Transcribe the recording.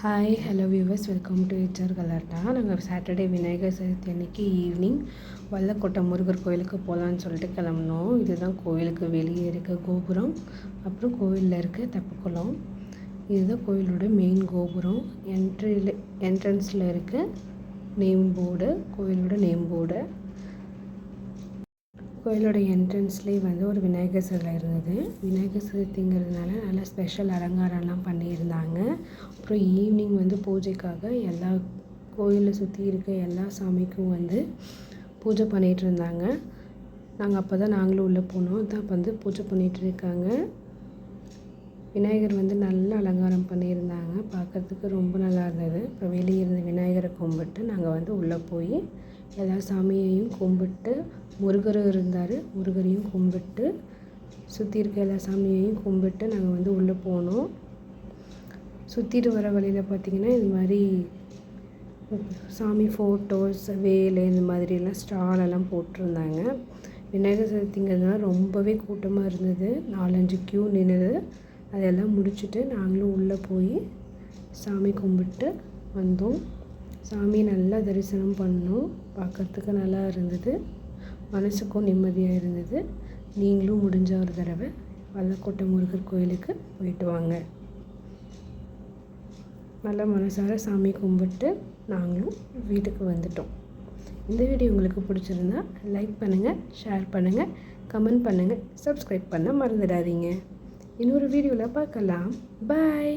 Hi hello viewers welcome to HR கலாட்டா நாங்கள் Saturday Vinayagar Chaturthi அன்னைக்கு ஈவினிங் வல்லக்கோட்டை முருகர் கோயிலுக்கு போகலான்னு சொல்லிட்டு கிளம்புனோம். இதுதான் கோயிலுக்கு வெளியே இருக்க கோபுரம். அப்புறம் கோவிலில் இருக்க தப்புக்குளம். இதுதான் கோயிலோட மெயின் கோபுரம். என்ட்ரியில் என்ட்ரன்ஸில் இருக்க நேம் போர்டு கோயிலோட நேம் போர்டு கோயிலோட என்ட்ரன்ஸ்லேயே வந்து ஒரு விநாயகர் சிலை இருந்தது. விநாயகர் சதுர்த்திங்கிறதுனால நல்லா ஸ்பெஷல் அலங்காரம்லாம் பண்ணியிருந்தாங்க. அப்புறம் ஈவினிங் வந்து பூஜைக்காக எல்லா கோயிலை சுற்றி இருக்க எல்லா சாமிக்கும் வந்து பூஜை பண்ணிகிட்டு இருந்தாங்க. நாங்கள் அப்போ தான் நாங்களும் உள்ளே போனோம். தான் அப்போ வந்து பூஜை பண்ணிகிட்டு இருக்காங்க. விநாயகர் வந்து நல்ல அலங்காரம் பண்ணியிருந்தாங்க. பார்க்குறதுக்கு ரொம்ப நல்லா இருந்தது. அப்புறம் வெளியே இருந்த விநாயகரை கும்பிட்டு நாங்கள் வந்து உள்ளே போய் எல்லா சாமியையும் கும்பிட்டு முருகரும் இருந்தார். முருகரையும் கும்பிட்டு சுற்றி இருக்க எல்லா சாமியையும் கும்பிட்டு நாங்கள் வந்து உள்ளே போனோம். சுற்றிட்டு வர வழியில் பார்த்திங்கன்னா இது மாதிரி சாமி ஃபோட்டோஸ் வேலை இந்த மாதிரிலாம் ஸ்டாலெல்லாம் போட்டிருந்தாங்க. விநாயகர் சதுர்த்திங்கிறதுனால ரொம்பவே கூட்டமாக இருந்தது. நாலஞ்சு க்யூ நின்றுது அதெல்லாம் முடிச்சுட்டு நாங்களும் உள்ளே போய் சாமி கும்பிட்டு வந்தோம். சாமி நல்லா தரிசனம் பண்ணோம். பார்க்குறதுக்கு நல்லா இருந்தது. மனசுக்கும் நிம்மதியாக இருந்தது. நீங்களும் முடிஞ்ச ஒரு தடவை வல்லக்கோட்டை முருகர் கோயிலுக்கு போயிட்டு வாங்க. நல்லா மனசார சாமி கும்பிட்டு நாங்களும் வீட்டுக்கு வந்துட்டோம். இந்த வீடியோ உங்களுக்கு பிடிச்சிருந்தா லைக் பண்ணுங்கள் ஷேர் பண்ணுங்கள் கமெண்ட் பண்ணுங்கள் சப்ஸ்கிரைப் பண்ண மறந்துடாதீங்க. இன்னொரு வீடியோவில் பார்க்கலாம். பாய்.